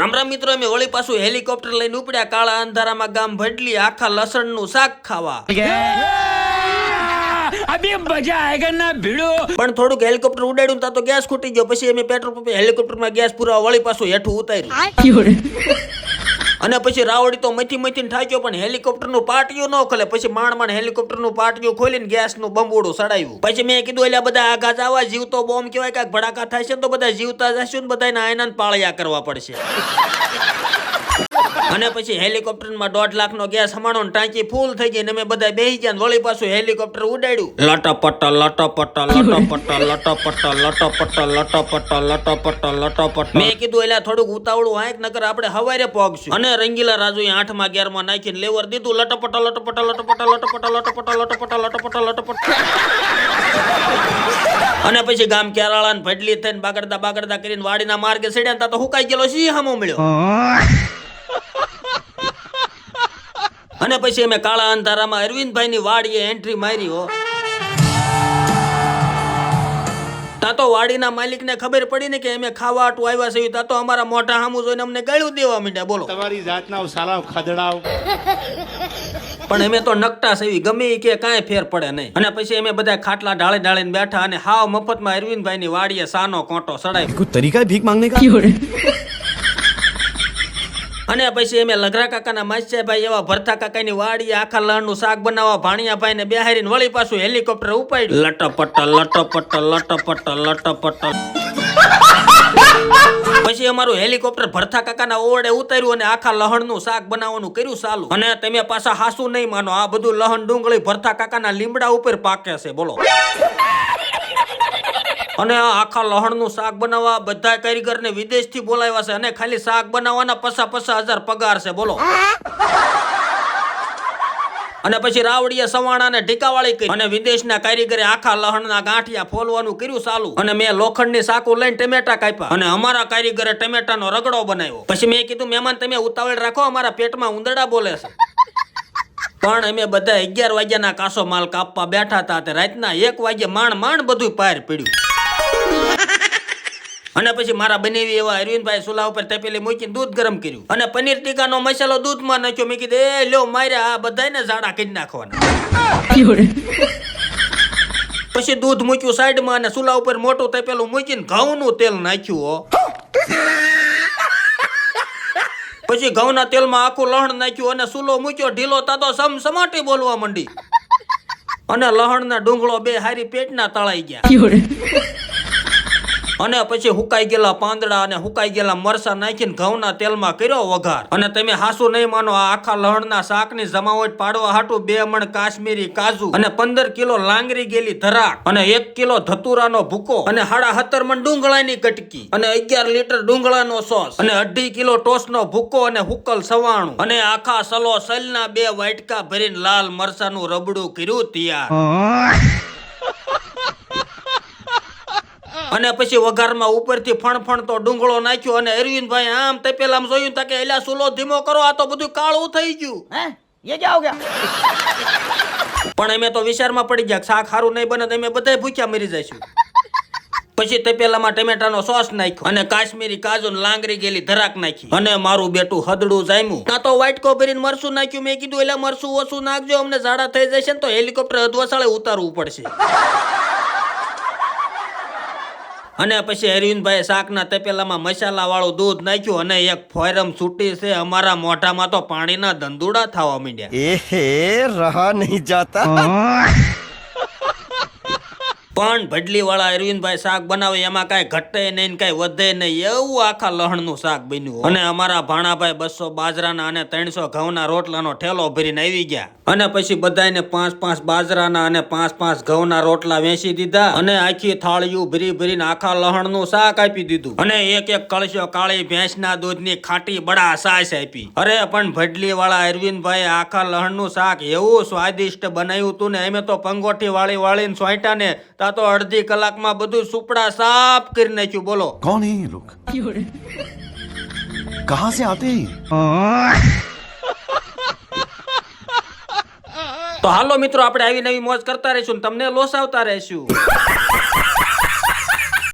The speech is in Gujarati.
રામ રામ મિત્રો અમે વળી પાછું હેલિકોપ્ટર લઈને ઉપડ્યા. કાળા અંધારામાં ગામ ભડલી આખા લસણનું શાક ખાવા. ના ભીડો? પણ થોડુંક હેલિકોપ્ટર ઉડાડ્યું તા તો ગેસ ખૂટી ગયો. પછી અમે પેટ્રોલ પંપે હેલિકોપ્ટરમાં ગેસ પુરાવા વળી પાછું હેઠું ઉતાર્યું. અને પછી રાવડી તો મથી મથીને થાક્યો પણ હેલિકોપ્ટરનું પાટિયું ન ખોલે. પછી માણ માણ હેલિકોપ્ટરનું પાટિયું ખોલીને ગેસનું બંબોડું સડાયું પછી મેં કીધું એટલે બધા આઘાત આવા જીવતો બોમ્બ કહેવાય, કાંઈક ભડાકા થાય છે તો બધા જીવતા જશે ને બધાને આયનાન પાળિયા કરવા પડશે. અને પછી હેલિકોપ્ટરમાં દોઢ લાખનો ગેસ હમાણો ટાંકી ફૂલ થઈ ગઈ ને અમે બધા બેહી ગયા વળી પાછું હેલિકોપ્ટર ઉડાડ્યું લટપટ લટપટ લટપટ લટપટ લટપટ લટપટ લટપટ લટપટ મેં કીધું એટલે થોડુંક ઉતાવળું આંક નકર આપણે હવારે પહોંચશું અને રંગીલા રાજુ આઠમાં અગિયારમાં નાખીને લેવર દીધું લટપટ લટપટ લટપટ લટપટ લટપટ લટપટ લટપટ લટપટ અને પછી ગામ કેરાળા ને ભડલી થઈને બાગડતા બાગડતા કરીને વાડીના માર્ગે સડ્યા તો હુકાઈ ગયેલો સિંહ હામો મળ્યો અને પછી અમે કાળા અંધારામાં અરવિંદભાઈની વાડીએ એન્ટ્રી મારી હો. તો વાડીના માલિકને ખબર પડી ને કે અમે ખાવા આટું આવ્યા છે તા તો અમારા મોટા હામું જોઈને અમને ગળ્યું દેવા માંડ્યા. બોલો. તમારી જાતના સારા ખાદડાઓ પણ અમે તો નકટા સેવી ગમે કે કાંઈ ફેર પડે નહીં. અને પછી અમે બધા ખાટલા ઢાળે ઢાળીને બેઠા અને હાવ મફતમાં અરવિંદભાઈની વાડીએ સાનો કોટો સડાય. તરીકા ભીખ માંગને કા અને પછી અમે લગરા કાકાના માસ્યાભાઈ એવા ભરતા કાકાની વાડી આખા લણનું શાક બનાવવા ભાણિયાભાઈ ને બેહારીને વળી પાછું હેલિકોપ્ટર ઉપાડ્યું. લટપટ લટપટ લટપટ લટપટ. પછી અમારું હેલિકોપ્ટર ભરથા કાકાના ઓરડે ઉતાર્યું અને આખા લહણનું શાક બનાવવાનું કર્યું ચાલુ. અને તમે પાછા હાસુ નહીં માનો આ બધું લહણ ડુંગળી ભરથા કાકાના લીમડા ઉપર પાકે છે બોલો. અને આખા લહણનું શાક બનાવવા બધા કારીગરને વિદેશથી બોલાવ્યા છે અને ખાલી શાક બનાવવાના પસા પસા હજાર પગાર છે, બોલો. અને પછી રાવડીએ સવાણાને ઢીકાવાળી કરી અને વિદેશના કારીગરે આખા લહણના ગાંઠિયા ફોલવાનું કર્યું ચાલુ. અને મેં લોખંડની સાકુ લઈને ટમેટા કાપ્યા અને અમારા કારીગરે ટમેટાનો રગડો બનાવ્યો. પછી મેં કીધું, મહેમાન, તમે ઉતાવળ રાખો, અમારા પેટમાં ઉંદરડા બોલે છે. પણ અમે બધા અગિયાર વાગ્યાના કાસો માલ કાપવા બેઠા હતા રાતના એક વાગે માણ માણ બધું પાર પડ્યું. અને પછી મારા બનેવી એવા અરવિંદભાઈ સુલા ઉપર તપેલી મૂકીને દૂધ ગરમ કર્યું. અને પનીર ટીકાનો મસાલો દૂધમાં નાખ્યો. મેં કીધું એ લ્યો માર્યા આ બધાને ઝાડા કરી નાખવાના. પછી દૂધ મૂક્યું સાઈડમાં અને સુલા ઉપર મોટું તપેલું મૂકીને ઘઉંનું તેલ નાખ્યું હો. પછી ઘઉંના તેલમાં આખું લહણ નાખ્યું અને સુલો મૂક્યો ઢીલો તાતો સમ સમાટી બોલવા માંડી. અને લહણના ડુંગળો બે હારી પેટના તળાઈ ગયા. અને પછી હુકાઈ ગયેલા પાંદડા અને હુકાઈ ગયેલા મરસા નાખીને ઘઉંના તેલમાં કર્યો વઘાર. અને તમે હાસુ નહીં માનો, આ આખા લહણના શાકની જમાવટ પાડવા હાટું બે મણ કાશ્મીરી કાજુ અને પંદર કિલો લાંગરી ગયેલી ધરાક અને એક કિલો ધતુરાનો ભૂકો અને હાડા હતર મણ ડુંગળાની કટકી અને અગિયાર લીટર ડુંગળાનો સોસ અને અઢી કિલો ટોસનો ભૂકો અને હુકલ સવાણું અને આખા સલો સલના બે વાટકા ભરીને લાલ મરસાનું રબડું કર્યું તૈયાર. અને પછી વઘારમાં ઉપરથી ફણફણ તો ડુંગળો નાખ્યો અને અરવિંદભાઈ આમ તપેલામ જોયું તા કે એલા સુલો ધીમો કરો આ તો બધું કાળું થઈ ગયું हैं ये क्या हो गया પણ અમે તો વિચારમાં પડી ગયા કે શાક સારું નહીં બને તો અમે બધા ભૂખ્યા મરી જઈશું પછી તપેલામાં ટમેટાનો સોસ નાખ્યો અને કાશ્મીરી કાજુ ને લાંગરી ગયેલી ધરાક નાખી અને મારું બેટું હદડું જામ્યું ના તો વાટકો ભરીને મરસું નાખ્યું મેં કીધું એટલે મરસું ઓછું નાખજો અમને ઝાડા થઈ જશે ને તો હેલિકોપ્ટર અધવસાળે ઉતારવું પડશે અને પછી અરવિંદભાઈ શાકના તપેલામાં મસાલાવાળું દૂધ નાખ્યું અને એક ફોયરમ છૂટી છે. અમારા મોઢામાં તો પાણીના ધંધુડા થવા માંડ્યા. એ રહા નહીં જાતા. પણ ભડલીવાળા અરવિંદભાઈ શાક બનાવે, એમાં કાંઈ ઘટે નહીં કાંઈ વધે નહીં. એવું આખા લહણનું શાક બન્યું અને અમારા ભાણાભાઈ બસો બાજરાના અને ત્રણસો ઘઉંના રોટલાનો ઠેલો ભરીને આવી ગયા. અને પછી બધાને પાંચ પાંચ બાજરાના અને પાંચ પાંચ ઘઉંના રોટલા વેચી દીધા અને આખી થાળીયું ભરી ભરીને આખા લહણનું શાક આપી દીધું. અને એક એક કળશો કાળી ભેંસના દૂધની ખાટી બડા સાસ આપી. અરે, પણ ભડલી વાળા અરવિંદભાઈ આખા લહણનું શાક એવું સ્વાદિષ્ટ બનાવ્યું હતું ને અમે તો પંગોઠી વાળી વાળીને સોંટ્યા ને આ તો અડધી કલાકમાં બધું સુપડા સાફ કરી નાખ્યું બોલો. કોણ હે લોક કહા સે આતે તો હાલો મિત્રો આપણે આવી નવી મોજ કરતા રહીશું તમને લોસ આવતા રહીશું.